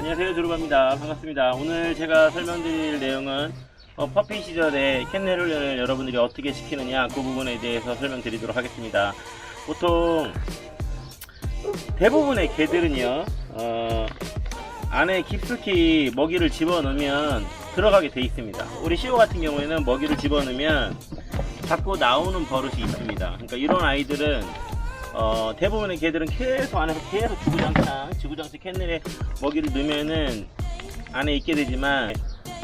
안녕하세요. 조르바입니다. 반갑습니다. 오늘 제가 설명드릴 내용은 어, 퍼피 시절에 캔넬을 여러분들이 어떻게 시키느냐 그 부분에 대해서 설명드리도록 하겠습니다. 보통 대부분의 개들은요 어, 안에 깊숙이 먹이를 집어넣으면 들어가게 돼 있습니다. 우리 시오 같은 경우에는 먹이를 집어넣으면 자꾸 나오는 버릇이 있습니다. 그러니까 이런 아이들은 어, 대부분의 개들은 계속 안에서 계속 지구장창, 지구장창 캔넬에 먹이를 넣으면은 안에 있게 되지만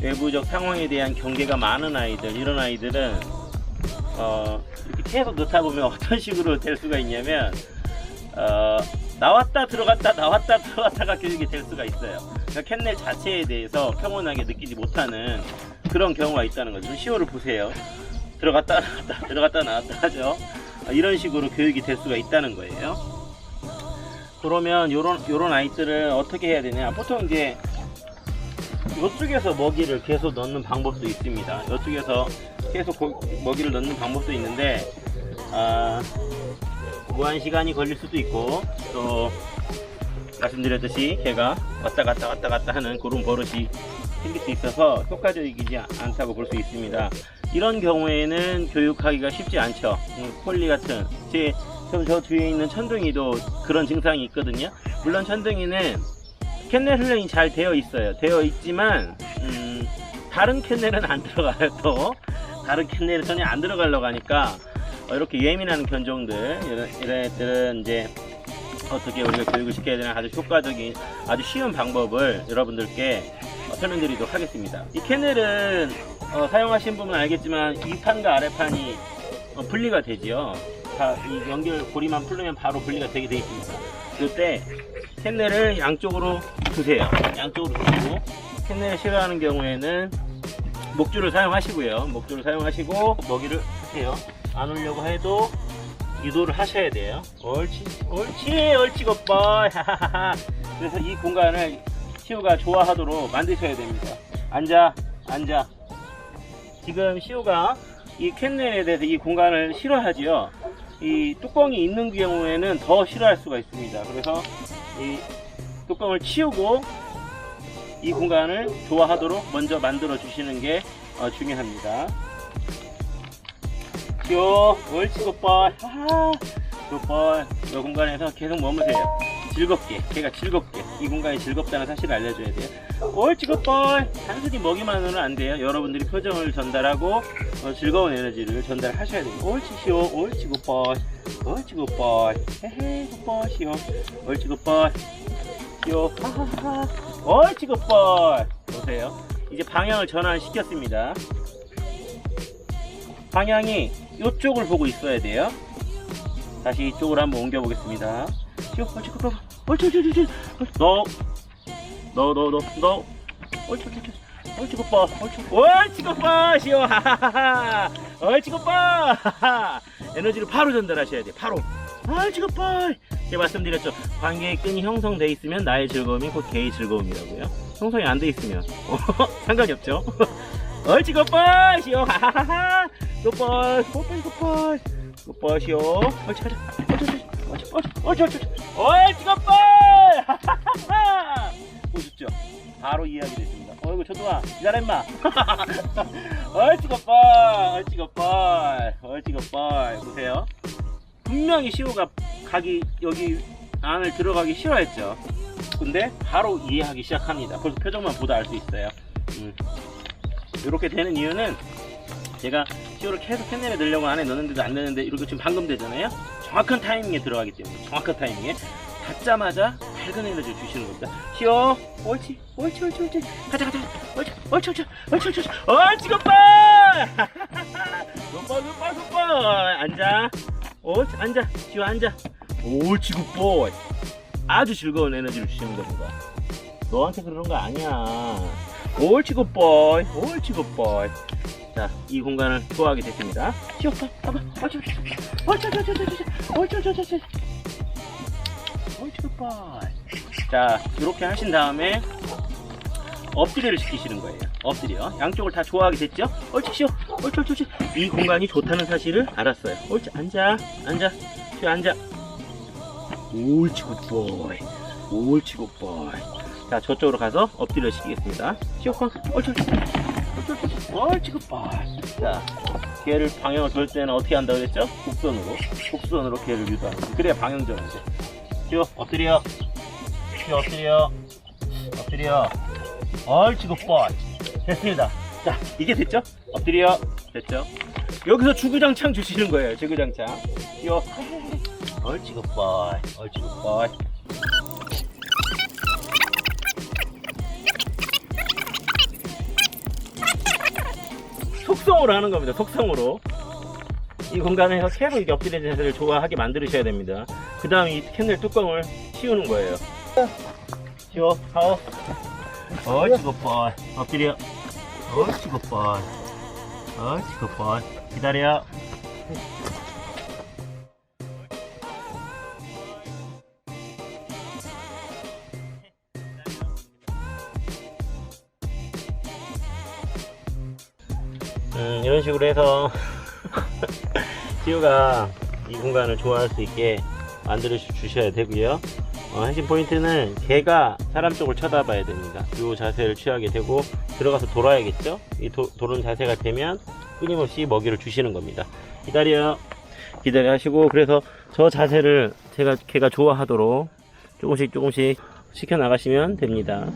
외부적 상황에 대한 경계가 많은 아이들, 이런 아이들은 어, 이렇게 계속 넣다 보면 어떤 식으로 될 수가 있냐면 어, 나왔다 들어갔다 나왔다 들어갔다가 이렇게 될 수가 있어요. 그러니까 캔넬 자체에 대해서 평온하게 느끼지 못하는 그런 경우가 있다는 거죠. 시오를 보세요. 들어갔다 나왔다 들어갔다 나왔다 하죠. 아, 이런 식으로 교육이 될 수가 있다는 거예요. 그러면 요런 요런 아이들을 어떻게 해야 되냐? 보통 이제 이쪽에서 먹이를 계속 넣는 방법도 있습니다. 이쪽에서 계속 고- 먹이를 넣는 방법도 있는데 아, 무한 시간이 걸릴 수도 있고 또 말씀드렸듯이 걔가 왔다 갔다 왔다 갔다 하는 그런 버릇이 생길 수 있어서 효과적이지 않다고 볼 수 있습니다. 이런 경우에는 교육하기가 쉽지 않죠. 음, 폴리 같은 제, 저, 저 뒤에 있는 천둥이도 그런 증상이 있거든요. 물론 천둥이는 캔넬 훈련이 잘 되어 있어요. 되어 있지만 음, 다른 캔넬은 안 들어가요. 또 다른 캔넬은 전혀 안 들어가려고 하니까 어, 이렇게 예민한 견종들 이런, 이런 애들은 이제 어떻게 우리가 교육을 시켜야 되나 아주 효과적인 아주 쉬운 방법을 여러분들께 어, 설명드리도록 하겠습니다. 이 캔넬은 어, 사용하신 분은 알겠지만 이 판과 아래 판이 어, 분리가 되지요. 다 이 연결 고리만 풀르면 바로 분리가 되게 돼 있습니다. 그때 캔넬을 양쪽으로 두세요. 양쪽으로 두시고 캔넬을 싫어하는 경우에는 목줄을 사용하시고요. 목줄을 사용하시고 먹이를 하세요. 안 오려고 해도 유도를 하셔야 돼요. 옳지, 옳지, 옳지, 굿보이. 그래서 이 공간을 시우가 좋아하도록 만드셔야 됩니다. 앉아, 앉아. 지금 시우가 이 캔넬에 대해서 이 공간을 싫어하지요. 이 뚜껑이 있는 경우에는 더 싫어할 수가 있습니다. 그래서 이 뚜껑을 치우고 이 공간을 좋아하도록 먼저 만들어 주시는 게 어, 중요합니다. 요, 옳지, 굿볼. 하하, 굿볼. 이 공간에서 계속 머무세요. 즐겁게, 걔가 즐겁게. 이 공간이 즐겁다는 사실을 알려줘야 돼요. 옳지, 굿볼. 단순히 먹이만으로는 안 돼요. 여러분들이 표정을 전달하고, 어, 즐거운 에너지를 전달하셔야 돼요. 옳지, 시오. 옳지, 굿볼. 옳지, 굿볼. 헤헤, 굿볼, 시오. 옳지, 굿볼. 시오. 하하하. 옳지, 굿볼. 보세요. 이제 방향을 전환시켰습니다. 방향이 이쪽을 보고 있어야 돼요. 다시 이쪽으로 한번 옮겨 보겠습니다. 시오, 옳지, 굿볼. 옳지, 옳지, 옳지, 옳지. 너, 너, 너, 너, 너. 옳지, 옳지, 옳지. 굿볼. 옳지, 옳지, 굿볼. 시오, 하하하하. 옳지, 굿볼. 하하. 에너지를 바로 전달하셔야 돼요. 바로. 옳지, 굿볼. 제가 말씀드렸죠. 관계의 끈이 형성돼 있으면 나의 즐거움이 곧 개의 즐거움이라고요. 형성이 안 돼 있으면 상관이 없죠. 옳지, 굿볼. 시오, 하하하하. 굿볼, 굿볼, 굿볼. 굿볼이요. 옳지, 가자. 옳지, 옳지, 옳지, 옳지, 옳지, 굿볼. 하하하하. 보셨죠? 바로 이해하게 됐습니다. 어이구, 저도와 기다려 임마. 옳지, 굿볼. 옳지, 굿볼. 옳지, 굿볼. 보세요. 분명히 시호가 가기 여기 안을 들어가기 싫어했죠. 근데 바로 이해하기 시작합니다. 벌써 표정만 보다 알 수 있어요. 음. 이렇게 되는 이유는 제가 시호를 계속 캔넬에 넣으려고 안에 넣는데도 안 되는데 이렇게 지금 방금 되잖아요. 정확한 타이밍에 들어가기 때문에 정확한 타이밍에. 닫자마자 밝은 에너지를 주시는 겁니다. 시호, 옳지, 옳지, 옳지, 옳지, 가자, 가자, 옳지, 옳지, 옳지, 옳지, 옳지, 옳지, 옳지, 굿발, 굿발, 굿발, 굿발, 앉아, 옳지, 앉아, 시호 앉아, 옳지, 굿발. 아주 즐거운 에너지를 주시는 겁니다. 너한테 그러는 거 아니야. 옳지 굿보이. 옳지 굿보이 자 이 공간을 좋아하게 됐습니다. 쉬었어 봐봐. 옳지 옳지 옳지 옳지 옳지 옳지 옳지 굿보이 자 이렇게 하신 다음에 엎드려를 시키시는 거예요. 엎드려. 양쪽을 다 좋아하게 됐죠? 옳지 쉬어. 옳지 옳지 옳지. 이 공간이 좋다는 사실을 알았어요. 옳지 앉아. 앉아. 쉬어 앉아. 옳지 굿보이. 옳지 굿보이. 자, 저쪽으로 가서 엎드려 시키겠습니다. 시오콘, 옳지, 옳 옳지, 굿바. 자, 개를 방향을 돌 때는 어떻게 한다고 그랬죠? 곡선으로. 곡선으로 개를 유도하는 거지. 그래야 방향정이 돼. 시오, 엎드려. 시오, 엎드려. 엎드려. 옳지, 굿바. 됐습니다. 자, 이게 됐죠? 엎드려. 됐죠? 여기서 주구장창 주시는 거예요, 주구장창. 시오. 옳지, 굿바. 옳지, 굿바. 속성으로 하는 겁니다. 속성으로. 이 공간에서 계속 이게 엎드려진 자세를 좋아하게 만드셔야 됩니다. 그 다음 이 캔들 뚜껑을 씌우는 거예요. 씌워, 파워. 어이치 굿볼. 엎드려. 어이치 굿볼. 어이치 굿볼. 기다려. 음, 이런 식으로 해서 지우가 이 공간을 좋아할 수 있게 만들어 주- 주셔야 되고요. 어, 핵심 포인트는 개가 사람 쪽을 쳐다봐야 됩니다. 이 자세를 취하게 되고 들어가서 돌아야겠죠? 이 도, 도는 자세가 되면 끊임없이 먹이를 주시는 겁니다. 기다려. 기다려 하시고 그래서 저 자세를 제가 개가 좋아하도록 조금씩 조금씩 시켜 나가시면 됩니다.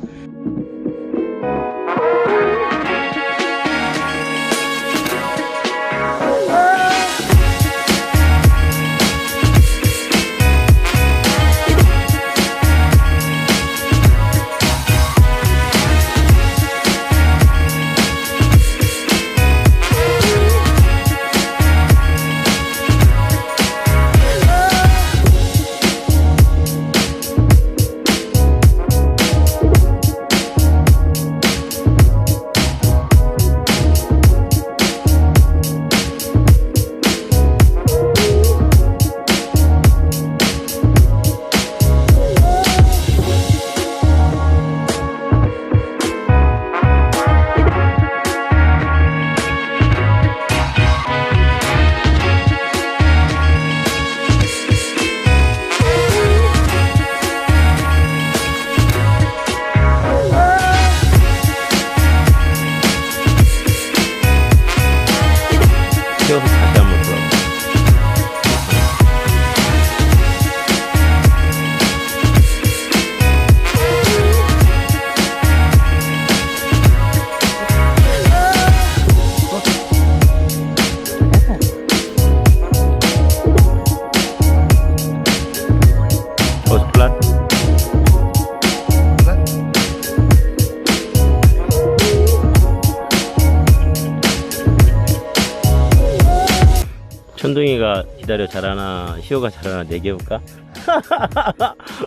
천둥이가 기다려 잘하나 시호가 잘하나 내기 해볼까?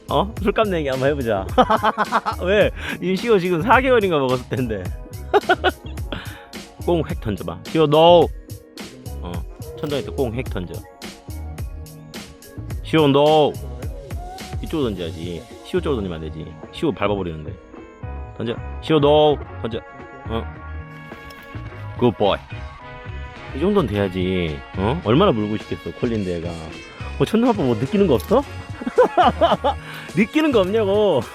어? 술값 내기 한번 해보자 왜? 이 시호 지금 4개월인가 먹었을 텐데 꽁획 던져봐 시호 노! 어 천둥이 때꽁획 던져 시호 노! 이쪽으로 던져야지 시호 쪽으로 던지면 안되지 시호 밟아버리는데 던져 시호 노! 던져 어 굿보이 이 정도는 돼야지. 어? 얼마나 물고 싶겠어, 콜린데가. 뭐, 천둥 아빠 뭐 느끼는 거 없어? 느끼는 거 없냐고.